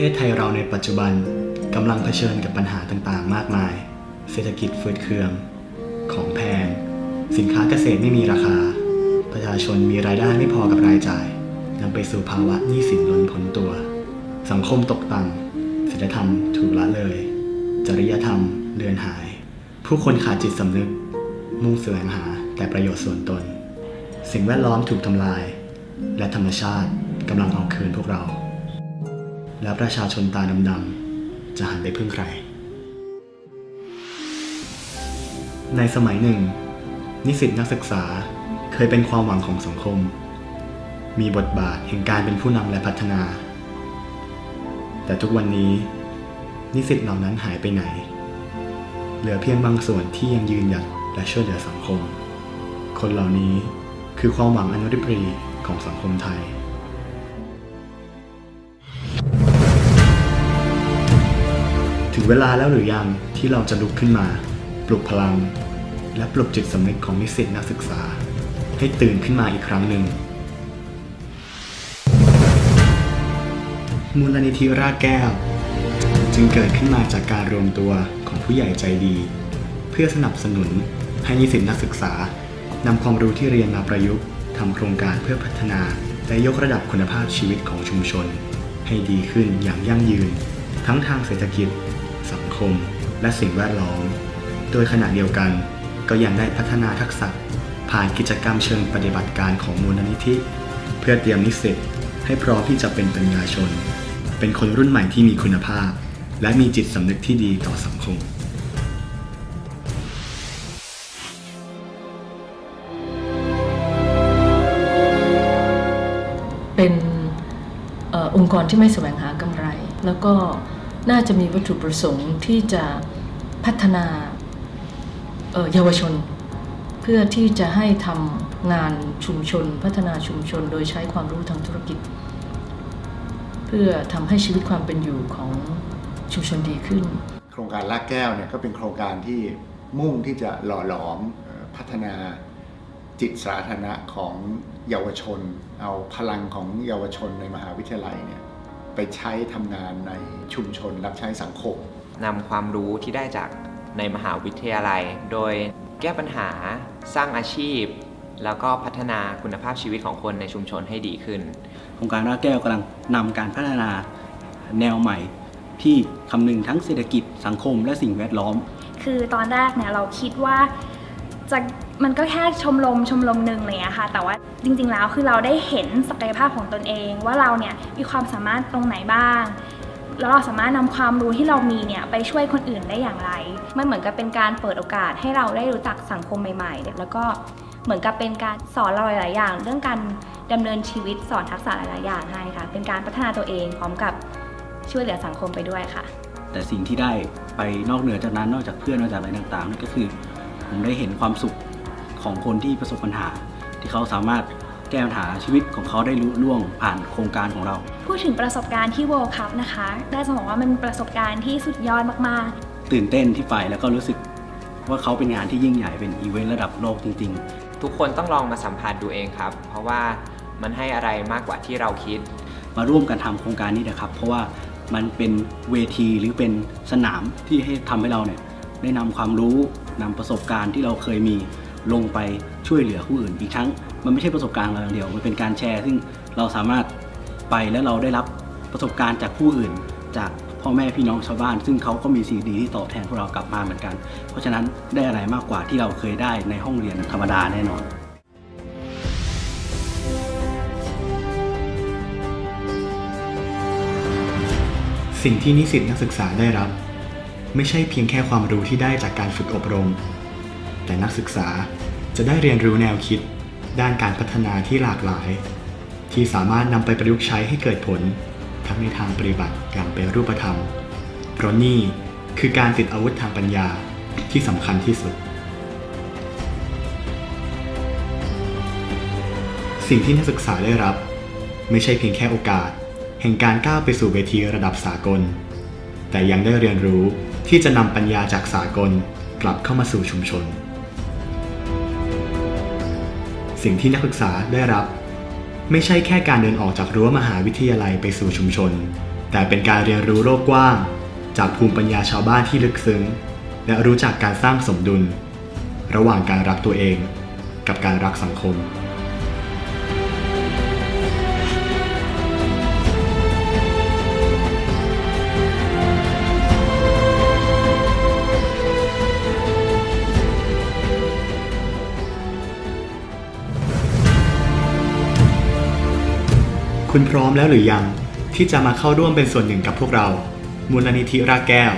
ประเทศไทยเราในปัจจุบันกำลังเผชิญกับปัญหาต่างๆ มากมาย เศรษฐกิจฟืดเคือง ของแพง สินค้าเกษตรไม่มีราคา ประชาชนมีรายได้ไม่พอกับรายจ่ายนำไปสู่ภาวะหนี้สินล้นพ้นตัว สังคมตกต่ำศีลธรรมถูกละเลย จริยธรรมเลือนหาย ผู้คนขาดจิตสำนึก มุ่งแสวงหาแต่ประโยชน์ส่วนตน สิ่งแวดล้อมถูกทำลาย และธรรมชาติกำลังเอาคืนพวกเรา แล้วประชาชนตาดำๆจะหันไปพึ่งใคร ในสมัยหนึ่ง นิสิตนักศึกษาเคยเป็นความหวังของสังคม มีบทบาทแห่งการเป็นผู้นำและพัฒนา แต่ทุกวันนี้ นิสิตเหล่านั้นหายไปไหน เหลือเพียงบางส่วนที่ยังยืนหยัดและช่วยเหลือสังคม คนเหล่านี้คือความหวังอนุริบรีของสังคมไทย ถึงเวลาแล้วหรือยังที่เราจะลุกขึ้นมา ปลุกพลัง และปลุกจิตสำนึกของนิสิตนักศึกษา ให้ตื่นขึ้นมาอีกครั้งหนึ่ง มูลนิธิราแก้ว จึงเกิดขึ้นมาจากการรวมตัวของผู้ใหญ่ใจดี เพื่อสนับสนุนให้นิสิตนักศึกษานำความรู้ที่เรียนมาประยุกต์ทำโครงการเพื่อพัฒนาและยกระดับคุณภาพชีวิตของชุมชน ให้ดีขึ้นอย่างยั่งยืน ทั้งทางเศรษฐกิจ ม และสิ่งแวดล้อม โดยขณะเดียวกันก็ยังได้พัฒนาทักษะ ผ่านกิจกรรมเชิงปฏิบัติการของมูลนิธิ เพื่อเตรียมนิสิตให้พร้อมที่จะเป็นปัญญาชน เป็นคนรุ่นใหม่ที่มีคุณภาพ และมีจิตสำนึกที่ดีต่อสังคมเป็นองค์กรที่ไม่แสวงหากำไร แล้วก็ น่าจะมีวัตถุประสงค์ที่จะพัฒนาเยาวชน เพื่อที่จะให้ทำงานชุมชน พัฒนาชุมชน โดยใช้ความรู้ทางธุรกิจ เพื่อทำให้ชีวิตความเป็นอยู่ของชุมชนดีขึ้น โครงการลากแก้วเนี่ยก็เป็นโครงการที่มุ่งที่จะหล่อหลอมพัฒนาจิตสาธารณะของเยาวชน เอาพลังของเยาวชนในมหาวิทยาลัยเนี่ย ไปใช้ทำงานในชุมชนรับใช้สังคมนำความรู้ที่ได้จากในมหาวิทยาลัย โดยแก้ปัญหาสร้างอาชีพ แล้วก็พัฒนาคุณภาพชีวิตของคนในชุมชนให้ดีขึ้น โครงการรากแก้วกำลังนำการพัฒนาแนวใหม่ ที่คำนึงทั้งเศรษฐกิจสังคมและสิ่งแวดล้อม คือตอนแรกเนี่ยเราคิดว่า จะมันก็แค่ชมรมชมรมหนึ่งอะไรอย่างเลยค่ะ แต่ว่าจริงๆแล้วคือเราได้เห็นศักยภาพของตนเอง ว่าเราเนี่ยมีความสามารถตรงไหนบ้าง แล้วเราสามารถนำความรู้ที่เรามีเนี่ยไปช่วยคนอื่นได้อย่างไร มันเหมือนกับเป็นการเปิดโอกาสให้เราได้รู้จักสังคมใหม่ๆ แล้วก็เหมือนกับเป็นการสอนเราหลายๆอย่าง เรื่องการดำเนินชีวิตสอนทักษะหลายๆอย่างให้ค่ะ เป็นการพัฒนาตัวเองพร้อมกับช่วยเหลือสังคมไปด้วยค่ะ แต่สิ่งที่ได้ไปนอกเหนือจากนั้นนอกจากเพื่อนนอกจากอะไรต่างๆนั่นก็คือ ผมได้เห็นความสุขของคนที่ประสบปัญหา ที่เขาสามารถแก้ปัญหาชีวิตของเขาได้ลุล่วงผ่านโครงการของเรา พูดถึงประสบการณ์ที่ World Cup นะคะได้จะบอกว่ามันเป็นประสบการณ์ที่สุดยอดมากตื่นเต้นที่ไปแล้วก็รู้สึกว่าเขาเป็นงานที่ยิ่งใหญ่เป็นอีเวนต์ระดับโลกจริง ๆ ทุกคนต้องลองมาสัมผัสดูเองครับ เพราะว่ามันให้อะไรมากกว่าที่เราคิด มาร่วมกันทำโครงการนี้นะครับ เพราะว่ามันเป็นเวทีหรือเป็นสนามที่ให้ทำให้เราเนี่ยได้นำความรู้นำประสบการณ์ที่เราเคยมีลงไปช่วยเหลือผู้อื่น อีกทั้งมันไม่ใช่ประสบการณ์เราอย่างเดียว มันเป็นการแชร์ ซึ่งเราสามารถไปแล้วเราได้รับประสบการณ์จากผู้อื่น จากพ่อแม่พี่น้องชาวบ้าน ซึ่งเขาก็มีสิ่งดีที่ตอบแทนพวกเรากลับมาเหมือนกัน เพราะฉะนั้นได้อะไรมากกว่าที่เราเคยได้ในห้องเรียนธรรมดาแน่นอนสิ่งที่นิสิตนักศึกษาได้รับ ไม่ใช่เพียงแค่ความรู้ที่ได้จากการฝึกอบรม แต่นักศึกษาจะได้เรียนรู้แนวคิด ด้านการพัฒนาที่หลากหลาย ที่สามารถนำไปประยุกต์ใช้ให้เกิดผล ทั้งในทางปฏิบัติอย่างเป็นรูปธรรม เพราะนี่คือการติดอาวุธทางปัญญาที่สำคัญที่สุด สิ่งที่นักศึกษาได้รับ ไม่ใช่เพียงแค่โอกาส แห่งการก้าวไปสู่เวทีระดับสากล แต่ยังได้เรียนรู้ ที่จะนำปัญญาจากสากลกลับเข้ามาสู่ชุมชน สิ่งที่นักศึกษาได้รับ ไม่ใช่แค่การเดินออกจากรั้วมหาวิทยาลัยไปสู่ชุมชน แต่เป็นการเรียนรู้โลกกว้าง จากภูมิปัญญาชาวบ้านที่ลึกซึ้ง และรู้จักการสร้างสมดุล ระหว่างการรักตัวเอง กับการรักสังคม คุณพร้อมแล้วหรือยัง ที่จะมาเข้าร่วมเป็นส่วนหนึ่งกับพวกเรา มูลนิธิรากแก้ว